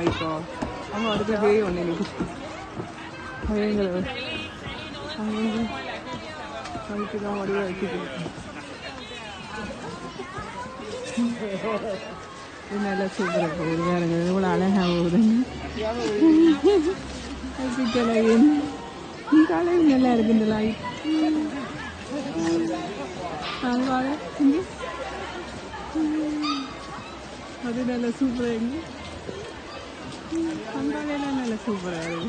My God அவங்க அடுத்த டே ஒன்று எனக்கு பயங்கர அவங்க அதுக்கு தான் வடிவ வைக்குது இது நல்லா சூப்பராக போகுது வேறுங்க எவ்வளோ அழகாக போகுதுங்க கலையின் கலையும் நல்லா நல்ல சூப்பராக இருக்கு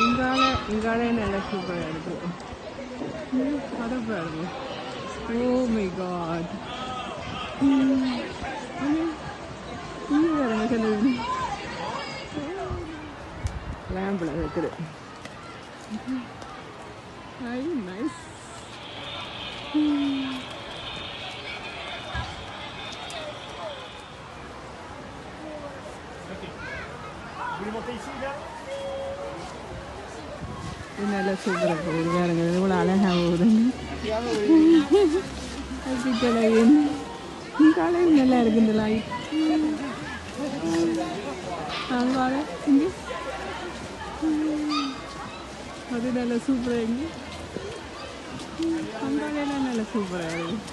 இங்கால இங்காலே நல்ல சூப்பராக இருக்கு ம், அதை பாருங்க ஓ மை காட் இங்கே பாருங்க சொல்லுது லேம்பில் இருக்குது. நைஸ் நல்லா சூப்பராக போகுது. வேறுங்க எவ்வளோ அழகாக போகுதுங்க அப்படி காலையும் நல்லா இருக்கு இந்த லைட் அங்கால இங்கே. அது நல்லா சூப்பராக இருக்கு பங்காளியெல்லாம் நல்லா சூப்பராக இருக்கு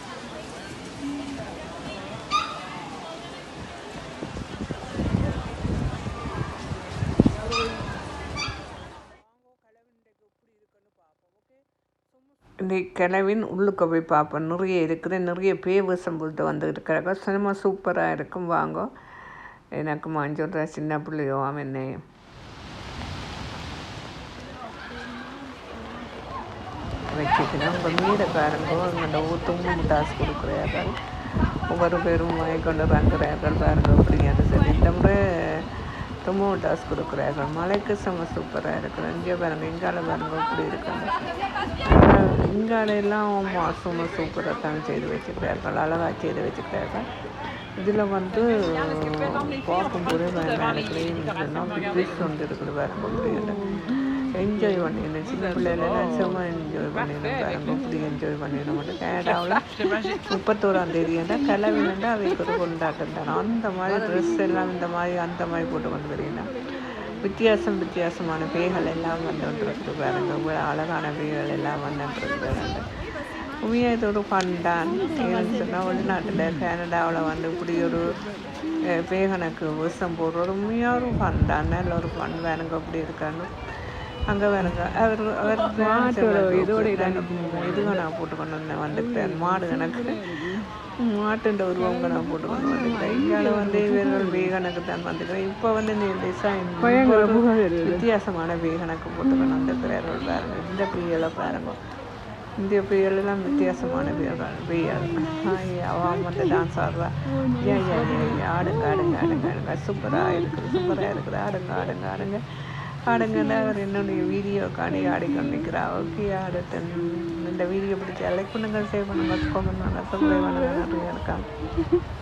இந்த கிழவின் உள்ளுக்கு போய் பார்ப்போம். நிறைய இருக்குது. நிறைய பேவசம் போட்டு வந்து இருக்கிறாங்க சினிமா சூப்பராக இருக்கும். வாங்க. எனக்கு மஞ்சள் சின்ன பிள்ளையோ அவன் வச்சுக்கிறேன் உங்கள் மீடக்காரங்க உங்களோட ஊத்தும் டாஸ் கொடுக்குறார்கள். ஒவ்வொரு பேரும் வாங்கிக்கொண்டு வாங்குறார்கள். பாருங்கள் அப்படிங்கிறது சரி. இந்த முறை தும்பவும் டாஸ் கொடுக்குறார்கள். மலைக்கு செம்ம சூப்பராக இருக்குது இங்கே பாருங்கள் இங்கால பாருங்க இப்படி இருக்காங்க இங்காலையெல்லாம் சும்மா சூப்பராக தான் செய்து வச்சுக்கிறார்கள். அழகாக செய்து வச்சுக்கிறார்கள். இதில் வந்து பார்க்கும்போது பயமாக இருக்குது ஒன்று இருக்குது வேறு என்ஜாய் பண்ணிடணும் சின்ன பிள்ளைகளெல்லாம் சும்மா என்ஜாய் பண்ணிடணும் பாருங்க. இப்படி என்ஜாய் பண்ணிடணும் மட்டும் கேடாவில் முப்பத்தோராம் தேதி என்றால் கிளவினண்டா அவைக்கு ஒரு கொண்டாட்டம் தானே அந்த மாதிரி ட்ரெஸ் எல்லாம் இந்த மாதிரி அந்த மாதிரி போட்டு கொண்டு வரீங்கன்னா வித்தியாசம் வித்தியாசமான பேய்கள் எல்லாம் வந்துட்டு பாருங்க. இவ்வளோ அழகான பேய்கள் எல்லாம் வந்துட்டு பாருங்க. உண்மையாக இது ஒரு ஃபன் தான். ஏன்னு சொன்னால் வெளிநாட்டில் கனடாவில் வந்து இப்படி ஒரு பேகனுக்கு விஷம் போடுறது உண்மையாக ஒரு ஃபன் தான். நல்ல ஒரு ஃபன் வேணுங்க அப்படி இருக்காங்க. அங்கே வேணுங்க அவர் அவர் இதோட இதுங்க நான் போட்டு கொண்டு வந்தேன் வந்துட்டேன் மாடு கணக்கு மாட்டுன்ற உருவங்க நான் போட்டு கொண்டு வந்துட்டேன். இங்கே வந்து இவர்கள் வேகனுக்கு தான் வந்துக்கிறேன் இப்போ வந்து இந்த டிசைன் வித்தியாசமான வேகனுக்கு போட்டு கொண்டு வந்துருக்கிறார்கள் பாருங்க இந்த பிரியலை பாருங்க. இந்த பிரியலாம் வித்தியாசமான பிரியல் பிரியல் அவன் வந்து டான்ஸ் ஆடுறா. ஏ ஏ ஏ ஆடுங்க ஆடுங்க ஆடுங்க ஆடுங்க. சூப்பராக இருக்குது சூப்பராக இருக்குது. ஆடுங்க ஆடுங்க ஆடுங்க. ஆடுங்கன்னா அவர் என்னுடைய வீடியோ காணி ஆடிக்கொண்டு நிற்கிறா ஓகே அடுத்து இந்த வீடியோ பிடிச்ச லைக் பண்ணுங்கள் சேவ் பண்ணுங்கள் கமெண்ட் பண்ணுங்கள் சப்ஸ்கிரைப் பண்ணுங்கள் நிறைய இருக்காங்க